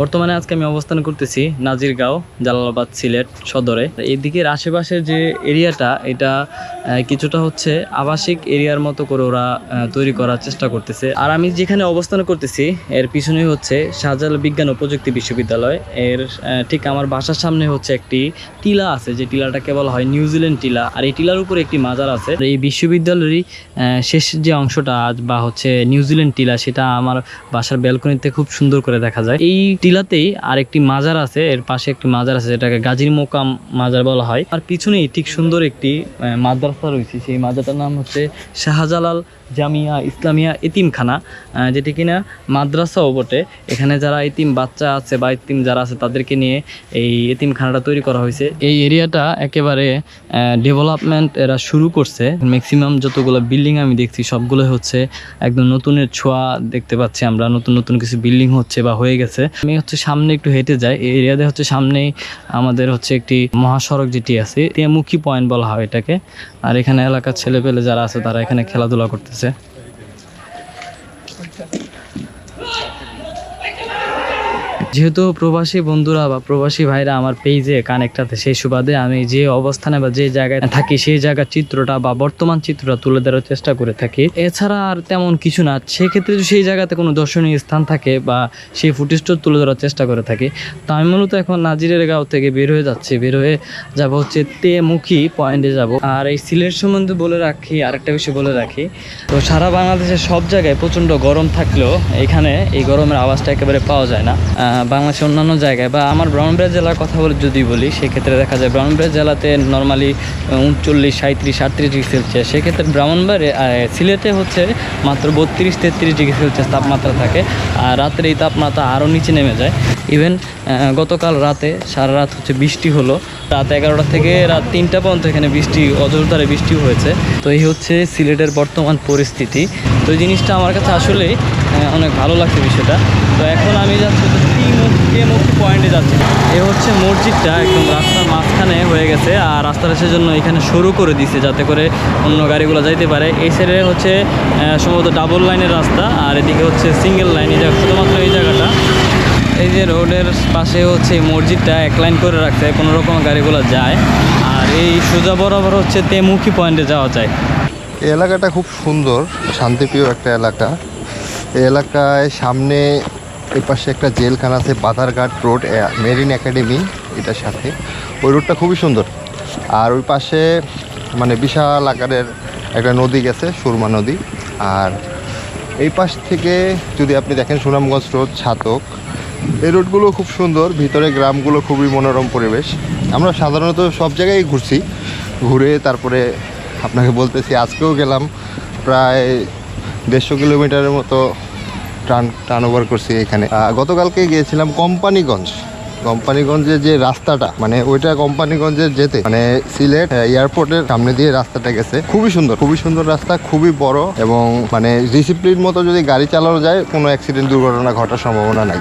বর্তমানে আজকে আমি অবস্থান করতেছি নাজিরগাঁও জালালাবাদ সিলেট সদরে। এদিকের আশেপাশের যে এরিয়াটা, এটা কিছুটা হচ্ছে আবাসিক এরিয়ার মতো করে ওরা তৈরি করার চেষ্টা করতেছে। আর আমি যেখানে অবস্থান করতেছি, এর পিছনেই হচ্ছে শাহজালাল বিজ্ঞান ও প্রযুক্তি বিশ্ববিদ্যালয়। এর ঠিক আমার বাসার সামনে হচ্ছে একটি টিলা আছে, যে টিলাটাকে বলা হয় নিউজিল্যান্ড টিলা। আর এই টিলার উপরে একটি মাজার আছে। এই বিশ্ববিদ্যালয়েরই শেষ যে অংশটা আজ বা হচ্ছে নিউজিল্যান্ড টিলা, সেটা আমার বাসার ব্যালকনিতে খুব সুন্দর করে দেখা যায়। এই টিলাতেই আরেকটি মাজার আছে, এর পাশে একটি মাজার আছে যেটাকে গাজীর মোকাম মাজার বলা হয়। আর পিছনেই ঠিক সুন্দর একটি মাদ্রাসা রয়েছে। সেই মাজারটার নাম হচ্ছে শাহজালাল জামিয়া ইসলামিয়া এতিমখানা যেটি কিনা মাদ্রাসাও বটে। এখানে যারা এতিম বাচ্চা আছে বা এতিম যারা আছে, তাদেরকে নিয়ে এই এতিমখানাটা তৈরি করা হয়েছে। এই এরিয়াটা একেবারে ডেভেলপমেন্ট এরা শুরু করছে। ম্যাক্সিমাম যতগুলো বিল্ডিং আমি দেখছি, সবগুলো হচ্ছে একদম নতুনের ছোঁয়া দেখতে পাচ্ছি আমরা। নতুন নতুন কিছু বিল্ডিং হচ্ছে বা হয়ে গেছে। আমি হচ্ছে সামনে একটু হেঁটে যাই। এই এরিয়াতে হচ্ছে সামনেই আমাদের হচ্ছে একটি মহাসড়ক যেটি আছে তেমুখী পয়েন্ট বলা হয় এটাকে। আর এখানে এলাকার ছেলে পেলে যারা আছে, তারা এখানে খেলাধুলা করতেছে। যেহেতু প্রবাসী বন্ধুরা বা প্রবাসী ভাইরা আমার পেজে কানেক্ট আছে, সেই সুবাদে আমি যে অবস্থানে বা যে জায়গায় থাকি, সেই জায়গার চিত্রটা বা বর্তমান চিত্রটা তুলে ধরার চেষ্টা করে থাকি। এছাড়া আর তেমন কিছু না, সেক্ষেত্রে যদি সেই জায়গাতে কোনো দর্শনীয় স্থান থাকে বা সেই ফুটেজটা তুলে ধরার চেষ্টা করে থাকি, তো আমি মূলত এখন নাজিরের গাঁও থেকে বের হয়ে যাচ্ছি। বের হয়ে যাব হচ্ছে তেমুখী পয়েন্টে যাব। আর এই সিলেট সম্বন্ধে বলে রাখি, আরেকটা বিষয় বলে রাখি, তো সারা বাংলাদেশের সব জায়গায় প্রচণ্ড গরম থাকলেও এখানে এই গরমের আওয়াজটা একেবারে পাওয়া যায় না। বাংলাদেশের অন্যান্য জায়গায় বা আমার ব্রাহ্মণবাড়িয়া জেলার কথা বলে যদি বলি, সেক্ষেত্রে দেখা যায় ব্রাহ্মণবাড়িয়া জেলাতে নর্মালি উনচল্লিশ সাঁত্রিশ আটত্রিশ ডিগ্রি সেলসিয়াস সেক্ষেত্রে ব্রাহ্মণবাড়ি সিলেটে হচ্ছে মাত্র বত্রিশ, তেত্রিশ ডিগ্রি সেলসিয়াস তাপমাত্রা থাকে। আর রাত্রে এই তাপমাত্রা আরও নিচে নেমে যায়। ইভেন গতকাল রাতে সারা রাত হচ্ছে বৃষ্টি হলো। রাত এগারোটা থেকে রাত তিনটা পর্যন্ত এখানে বৃষ্টি অজরধারে বৃষ্টি হয়েছে। তো এই হচ্ছে সিলেটের বর্তমান পরিস্থিতি। তো এই জিনিসটা আমার কাছে আসলেই অনেক ভালো লাগছে বিষয়টা। তো এখন আমি যাচ্ছি তো মুখী পয়েন্টে যাচ্ছি। এ হচ্ছে মসজিদটা, একদম রাস্তার মাঝখানে হয়ে গেছে আর রাস্তাটা সেজন্য এখানে শুরু করে দিছে যাতে করে অন্য গাড়িগুলো যাইতে পারে। এই সাইডে হচ্ছে সম্ভবত ডাবল লাইনের রাস্তা আর এদিকে হচ্ছে সিঙ্গেল লাইন এই শুধুমাত্র এই জায়গাটা। এই যে রোডের পাশে হচ্ছে মসজিদটা এক লাইন করে রাখছে, কোনো রকম গাড়িগুলো যায়। আর এই সোজা বরাবর হচ্ছে তেমুখী পয়েন্টে যাওয়া যায়। এলাকাটা খুব সুন্দর, শান্তিপ্রিয় একটা এলাকা। এলাকায় সামনে এ পাশে একটা জেলখানা আছে, বাধারঘাট রোড মেরিন একাডেমি, এটার সাথে। ওই রোডটা খুবই সুন্দর। আর ওই পাশে মানে বিশাল আকারের একটা নদী গেছে, সুরমা নদী। আর এই পাশ থেকে যদি আপনি দেখেন সুনামগঞ্জ রোড, ছাতক, এই রোডগুলো খুব সুন্দর। ভিতরে গ্রামগুলো খুবই মনোরম পরিবেশ। আমরা সাধারণত সব জায়গায় ঘুরছি। ঘুরে তারপরে আপনাকে বলতেছি, আজকেও গেলাম প্রায় দেড়শো কিলোমিটারের মতো টান টার্ন ওভার করছি এখানে। গতকালকে গিয়েছিলাম কোম্পানিগঞ্জ। কোম্পানিগঞ্জের যে রাস্তাটা মানে ওইটা কোম্পানিগঞ্জের যেতে মানে সিলেট এয়ারপোর্টের সামনে দিয়ে রাস্তাটা গেছে। খুবই সুন্দর খুবই সুন্দর রাস্তা, খুবই বড় এবং মানে ডিসিপ্লিন মতো যদি গাড়ি চালানো যায়, কোনো অ্যাক্সিডেন্ট দুর্ঘটনা ঘটার সম্ভাবনা নাই।